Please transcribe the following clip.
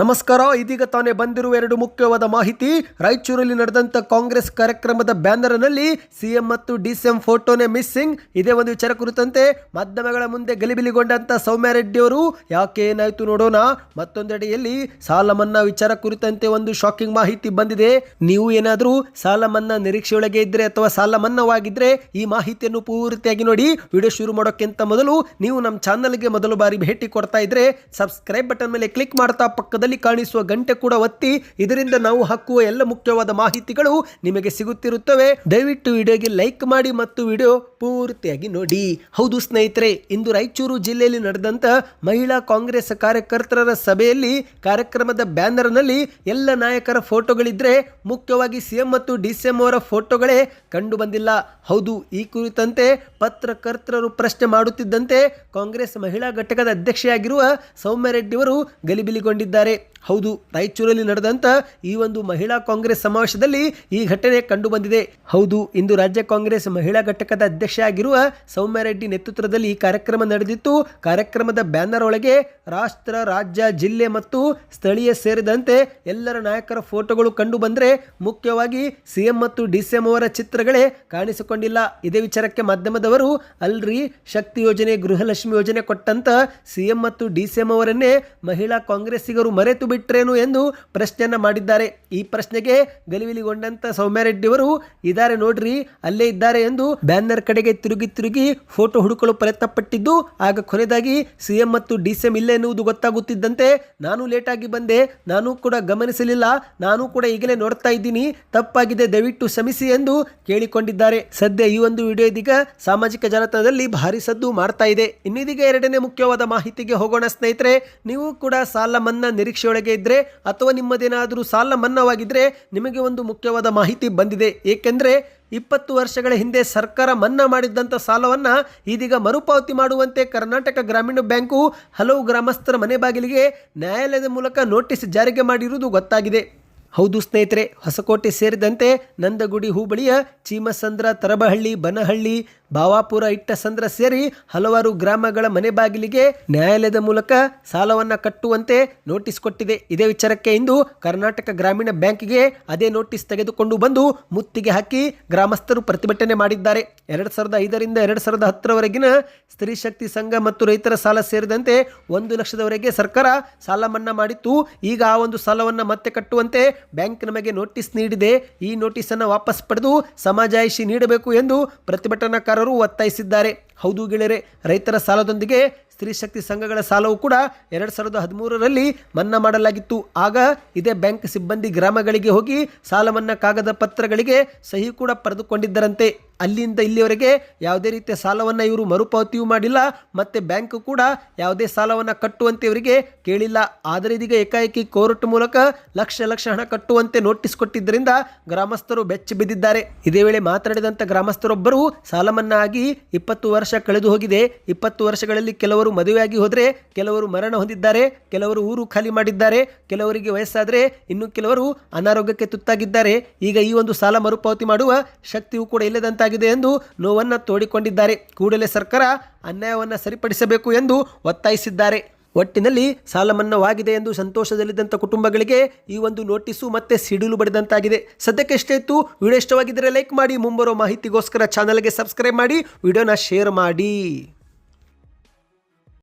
ನಮಸ್ಕಾರ, ಇದೀಗ ತಾನೇ ಬಂದಿರುವ ಎರಡು ಮುಖ್ಯವಾದ ಮಾಹಿತಿ. ರಾಯಚೂರಲ್ಲಿ ನಡೆದಂತ ಕಾಂಗ್ರೆಸ್ ಕಾರ್ಯಕ್ರಮದ ಬ್ಯಾನರ್ನಲ್ಲಿ ಸಿಎಂ ಮತ್ತು ಡಿಸಿಎಂ ಫೋಟೋನೇ ಮಿಸ್ಸಿಂಗ್. ಇದೇ ಒಂದು ವಿಚಾರ ಕುರಿತಂತೆ ಮಾಧ್ಯಮಗಳ ಮುಂದೆ ಗಲಿಬಿಲಿಗೊಂಡಂತ ಸೌಮ್ಯ ರೆಡ್ಡಿ ಅವರು, ಯಾಕೆ ಏನಾಯ್ತು ನೋಡೋಣ? ಮತ್ತೊಂದೆಡೆಯಲ್ಲಿ ಸಾಲ ಮನ್ನಾ ವಿಚಾರ ಕುರಿತಂತೆ ಒಂದು ಶಾಕಿಂಗ್ ಮಾಹಿತಿ ಬಂದಿದೆ. ನೀವು ಏನಾದರೂ ಸಾಲ ಮನ್ನಾ ನಿರೀಕ್ಷೆಯೊಳಗೆ ಇದ್ರೆ ಅಥವಾ ಸಾಲ ಮನ್ನಾವಾಗಿದ್ರೆ ಈ ಮಾಹಿತಿಯನ್ನು ಪೂರ್ತಿಯಾಗಿ ನೋಡಿ. ವಿಡಿಯೋ ಶುರು ಮಾಡೋಕ್ಕಿಂತ ಮೊದಲು ನೀವು ನಮ್ಮ ಚಾನಲ್ಗೆ ಮೊದಲು ಬಾರಿ ಭೇಟಿ ಕೊಡ್ತಾ ಇದ್ರೆ ಸಬ್ಸ್ಕ್ರೈಬ್ ಬಟನ್ ಮೇಲೆ ಕ್ಲಿಕ್ ಮಾಡ್ತಾ ಪಕ್ಕದಲ್ಲಿ ಕಾಣಿಸುವ ಗಂಟೆ ಕೂಡ ಒತ್ತಿ, ಇದರಿಂದ ನಾವು ಹಾಕುವ ಎಲ್ಲ ಮುಖ್ಯವಾದ ಮಾಹಿತಿಗಳು ನಿಮಗೆ ಸಿಗುತ್ತಿರುತ್ತವೆ. ದಯವಿಟ್ಟು ವಿಡಿಯೋಗೆ ಲೈಕ್ ಮಾಡಿ ಮತ್ತು ವಿಡಿಯೋ ಪೂರ್ತಿಯಾಗಿ ನೋಡಿ. ಹೌದು ಸ್ನೇಹಿತರೆ, ಇಂದು ರಾಯಚೂರು ಜಿಲ್ಲೆಯಲ್ಲಿ ನಡೆದಂತ ಮಹಿಳಾ ಕಾಂಗ್ರೆಸ್ ಕಾರ್ಯಕರ್ತರ ಸಭೆಯಲ್ಲಿ, ಕಾರ್ಯಕ್ರಮದ ಬ್ಯಾನರ್ನಲ್ಲಿ ಎಲ್ಲ ನಾಯಕರ ಫೋಟೋಗಳಿದ್ರೆ ಮುಖ್ಯವಾಗಿ ಸಿಎಂ ಮತ್ತು ಡಿ ಡಿಸಿಎಂ ಅವರ ಫೋಟೋಗಳೇ ಕಂಡು ಬಂದಿಲ್ಲ ಹೌದು, ಈ ಕುರಿತಂತೆ ಪತ್ರಕರ್ತರು ಪ್ರಶ್ನೆ ಮಾಡುತ್ತಿದ್ದಂತೆ ಕಾಂಗ್ರೆಸ್ ಮಹಿಳಾ ಘಟಕದ ಅಧ್ಯಕ್ಷೆಯಾಗಿರುವ ಸೌಮ್ಯ ರೆಡ್ಡಿ ಅವರು ಗಲಿಬಿಲಿಗೊಂಡಿದ್ದಾರೆ. ಹೌದು, ರಾಯಚೂರಲ್ಲಿ ನಡೆದಂತ ಈ ಒಂದು ಮಹಿಳಾ ಕಾಂಗ್ರೆಸ್ ಸಮಾವೇಶದಲ್ಲಿ ಈ ಘಟನೆ ಕಂಡುಬಂದಿದೆ. ಹೌದು, ಇಂದು ರಾಜ್ಯ ಕಾಂಗ್ರೆಸ್ ಮಹಿಳಾ ಘಟಕದ ಅಧ್ಯಕ್ಷ ಆಗಿರುವ ಸೌಮ್ಯ ರೆಡ್ಡಿ ನೇತೃತ್ವದಲ್ಲಿ ಈ ಕಾರ್ಯಕ್ರಮ ನಡೆದಿತ್ತು. ಕಾರ್ಯಕ್ರಮದ ಬ್ಯಾನರ್ ಒಳಗೆ ರಾಷ್ಟ್ರ, ರಾಜ್ಯ, ಜಿಲ್ಲೆ ಮತ್ತು ಸ್ಥಳೀಯ ಸೇರಿದಂತೆ ಎಲ್ಲರ ನಾಯಕರ ಫೋಟೋಗಳು ಕಂಡು ಬಂದರೆ ಮುಖ್ಯವಾಗಿ ಸಿಎಂ ಮತ್ತು ಡಿಸಿಎಂ ಅವರ ಚಿತ್ರಗಳೇ ಕಾಣಿಸಿಕೊಂಡಿಲ್ಲ. ಇದೇ ವಿಚಾರಕ್ಕೆ ಮಾಧ್ಯಮದವರು ಅಲ್ರಿ ಶಕ್ತಿ ಯೋಜನೆ, ಗೃಹಲಕ್ಷ್ಮಿ ಯೋಜನೆ ಕೊಟ್ಟಂತ ಸಿಎಂ ಮತ್ತು ಡಿಸಿಎಂ ಅವರನ್ನೇ ಮಹಿಳಾ ಕಾಂಗ್ರೆಸ್ಸಿಗರು ಮರೆತು ಬಿಟ್ರೇನು ಎಂದು ಪ್ರಶ್ನೆಯನ್ನ ಮಾಡಿದ್ದಾರೆ. ಈ ಪ್ರಶ್ನೆಗೆ ಗಲಿವಿಲಿಗೊಂಡಂಥ ಸೌಮ್ಯ ರೆಡ್ಡಿ ಅವರು ಇದ್ದಾರೆ ನೋಡ್ರಿ, ಅಲ್ಲೇ ಇದ್ದಾರೆ ಎಂದು ಬ್ಯಾನರ್ ಕಡೆಗೆ ತಿರುಗಿ ತಿರುಗಿ ಫೋಟೋ ಹುಡುಕಲು ಪ್ರಯತ್ನ ಪಟ್ಟಿದ್ದು ಆಗ ಕೊನೆಯದಾಗಿ ಸಿಎಂ ಮತ್ತು ಡಿಸಿಎಂ ಇಲ್ಲ ಎನ್ನುವುದು ಗೊತ್ತಾಗುತ್ತಿದ್ದಂತೆ, ನಾನು ಲೇಟಾಗಿ ಬಂದೆ, ನಾನು ಕೂಡ ಗಮನಿಸಲಿಲ್ಲ, ನಾನು ಕೂಡ ಈಗಲೇ ನೋಡ್ತಾ ಇದ್ದೀನಿ, ತಪ್ಪಾಗಿದೆ, ದಯವಿಟ್ಟು ಶ್ರಮಿಸಿ ಎಂದು ಕೇಳಿಕೊಂಡಿದ್ದಾರೆ. ಸದ್ಯ ಈ ಒಂದು ವಿಡಿಯೋ ಇದೀಗ ಸಾಮಾಜಿಕ ಜಾಲತಾಣದಲ್ಲಿ ಭಾರಿ ಸದ್ದು ಮಾಡ್ತಾ ಇದೆ. ಇನ್ನಿದೀಗ ಎರಡನೇ ಮುಖ್ಯವಾದ ಮಾಹಿತಿಗೆ ಹೋಗೋಣ ಸ್ನೇಹಿತರೆ, ನೀವು ಕೂಡ ಸಾಲ ಮನ್ನಾ ನಿರೀಕ್ಷೆಯೊಳಗೆ ಇದ್ರೆ ಅಥವಾ ನಿಮ್ಮದೇನಾದರೂ ಸಾಲ ಮನ್ನಾವಾಗಿದ್ರೆ ನಿಮಗೆ ಒಂದು ಮುಖ್ಯವಾದ ಮಾಹಿತಿ ಬಂದಿದೆ. ಏಕೆಂದರೆ ಇಪ್ಪತ್ತು ವರ್ಷಗಳ ಹಿಂದೆ ಸರ್ಕಾರ ಮನ್ನಾ ಮಾಡಿದ್ದಂಥ ಸಾಲವನ್ನ ಇದೀಗ ಮರುಪಾವತಿ ಮಾಡುವಂತೆ ಕರ್ನಾಟಕ ಗ್ರಾಮೀಣ ಬ್ಯಾಂಕು ಹಲವು ಗ್ರಾಮಸ್ಥರ ಮನೆ ಬಾಗಿಲಿಗೆ ನ್ಯಾಯಾಲಯದ ಮೂಲಕ ನೋಟಿಸ್ ಜಾರಿಗೆ ಮಾಡಿರುವುದು ಗೊತ್ತಾಗಿದೆ. ಹೌದು ಸ್ನೇಹಿತರೆ, ಹೊಸಕೋಟೆ ಸೇರಿದಂತೆ ನಂದಗುಡಿ ಹೂಬಳಿಯ ಚೀಮಸಂದ್ರ, ತರಬಹಳ್ಳಿ, ಬನಹಳ್ಳಿ ಬಾವಾಪುರ ಇಟ್ಟಸಂದ್ರ ಸೇರಿ ಹಲವಾರು ಗ್ರಾಮಗಳ ಮನೆ ಬಾಗಿಲಿಗೆ ನ್ಯಾಯಾಲಯದ ಮೂಲಕ ಸಾಲವನ್ನ ಕಟ್ಟುವಂತೆ ನೋಟಿಸ್ ಕೊಟ್ಟಿದೆ. ಇದೇ ವಿಚಾರಕ್ಕೆ ಇಂದು ಕರ್ನಾಟಕ ಗ್ರಾಮೀಣ ಬ್ಯಾಂಕ್ಗೆ ಅದೇ ನೋಟಿಸ್ ತೆಗೆದುಕೊಂಡು ಬಂದು ಮುತ್ತಿಗೆ ಹಾಕಿ ಗ್ರಾಮಸ್ಥರು ಪ್ರತಿಭಟನೆ ಮಾಡಿದ್ದಾರೆ. ಎರಡು ಸಾವಿರದ ಐದರಿಂದ ಎರಡು ಸಾವಿರದ ಹತ್ತರವರೆಗಿನ ಸ್ತ್ರೀ ಶಕ್ತಿ ಸಂಘ ಮತ್ತು ರೈತರ ಸಾಲ ಸೇರಿದಂತೆ ಒಂದು ಲಕ್ಷದವರೆಗೆ ಸರ್ಕಾರ ಸಾಲ ಮನ್ನಾ ಮಾಡಿತ್ತು. ಈಗ ಆ ಒಂದು ಸಾಲವನ್ನ ಮತ್ತೆ ಕಟ್ಟುವಂತೆ ಬ್ಯಾಂಕ್ ನಮಗೆ ನೋಟಿಸ್ ನೀಡಿದೆ. ಈ ನೋಟಿಸನ್ನು ವಾಪಸ್ ಪಡೆದು ಸಮಾಜಾಯಿಷಿ ನೀಡಬೇಕು ಎಂದು ಪ್ರತಿಭಟನಾಕಾರರು ಒತ್ತಾಯಿಸಿದ್ದಾರೆ. ಹೌದು ಗೆಳೆಯರೆ, ರೈತರ ಸಾಲದೊಂದಿಗೆ ಸ್ತ್ರೀ ಶಕ್ತಿ ಸಂಘಗಳ ಸಾಲವು ಕೂಡ ಎರಡು ಸಾವಿರದ ಹದಿಮೂರರಲ್ಲಿ ಮನ್ನಾ ಮಾಡಲಾಗಿತ್ತು. ಆಗ ಇದೇ ಬ್ಯಾಂಕ್ ಸಿಬ್ಬಂದಿ ಗ್ರಾಮಗಳಿಗೆ ಹೋಗಿ ಸಾಲ ಮನ್ನಾ ಕಾಗದ ಪತ್ರಗಳಿಗೆ ಸಹಿ ಕೂಡ ಪಡೆದುಕೊಂಡಿದ್ದರಂತೆ. ಅಲ್ಲಿಂದ ಇಲ್ಲಿವರೆಗೆ ಯಾವುದೇ ರೀತಿಯ ಸಾಲವನ್ನು ಇವರು ಮರುಪಾವತಿಯೂ ಮಾಡಿಲ್ಲ, ಮತ್ತೆ ಬ್ಯಾಂಕ್ ಕೂಡ ಯಾವುದೇ ಸಾಲವನ್ನು ಕಟ್ಟುವಂತೆ ಇವರಿಗೆ ಕೇಳಿಲ್ಲ. ಆದರೆ ಇದೀಗ ಏಕಾಏಕಿ ಕೋರ್ಟ್ ಮೂಲಕ ಲಕ್ಷ ಲಕ್ಷ ಹಣ ಕಟ್ಟುವಂತೆ ನೋಟಿಸ್ ಕೊಟ್ಟಿದ್ದರಿಂದ ಗ್ರಾಮಸ್ಥರು ಬೆಚ್ಚಿ ಬಿದ್ದಿದ್ದಾರೆ. ಇದೇ ವೇಳೆ ಮಾತನಾಡಿದಂಥ ಗ್ರಾಮಸ್ಥರೊಬ್ಬರು ಸಾಲ ಮನ್ನಾ ಆಗಿ ಇಪ್ಪತ್ತು ವರ್ಷ ಕಳೆದು ಹೋಗಿದೆ. ಇಪ್ಪತ್ತು ವರ್ಷಗಳಲ್ಲಿ ಕೆಲವರು ಮದುವೆಯಾಗಿ ಹೋದರೆ ಕೆಲವರು ಮರಣ ಹೊಂದಿದ್ದಾರೆ, ಕೆಲವರು ಊರು ಖಾಲಿ ಮಾಡಿದ್ದಾರೆ, ಕೆಲವರಿಗೆ ವಯಸ್ಸಾದರೆ ಇನ್ನು ಕೆಲವರು ಅನಾರೋಗ್ಯಕ್ಕೆ ತುತ್ತಾಗಿದ್ದಾರೆ. ಈಗ ಈ ಒಂದು ಸಾಲ ಮರುಪಾವತಿ ಮಾಡುವ ಶಕ್ತಿಯೂ ಕೂಡ ಎಂದು ನೋವನ್ನು ತೋಡಿಕೊಂಡಿದ್ದಾರೆ. ಕೂಡಲೇ ಸರ್ಕಾರ ಅನ್ಯಾಯವನ್ನು ಸರಿಪಡಿಸಬೇಕು ಎಂದು ಒತ್ತಾಯಿಸಿದ್ದಾರೆ. ಒಟ್ಟಿನಲ್ಲಿ ಸಾಲ ಮನ್ನಾವಾಗಿದೆ ಎಂದು ಸಂತೋಷದಲ್ಲಿದ್ದಂಥ ಕುಟುಂಬಗಳಿಗೆ ಈ ಒಂದು ನೋಟಿಸು ಮತ್ತೆ ಸಿಡಿಲು ಬಡಿದಂತಾಗಿದೆ. ಸದ್ಯಕ್ಕೆ ಎಷ್ಟೇ ಇತ್ತು. ವಿಡಿಯೋ ಇಷ್ಟವಾಗಿದ್ದರೆ ಲೈಕ್ ಮಾಡಿ. ಮುಂಬರೋ ಮಾಹಿತಿಗೋಸ್ಕರ ಚಾನಲ್ಗೆ ಸಬ್ಸ್ಕ್ರೈಬ್ ಮಾಡಿ. ವಿಡಿಯೋನ ಶೇರ್ ಮಾಡಿ.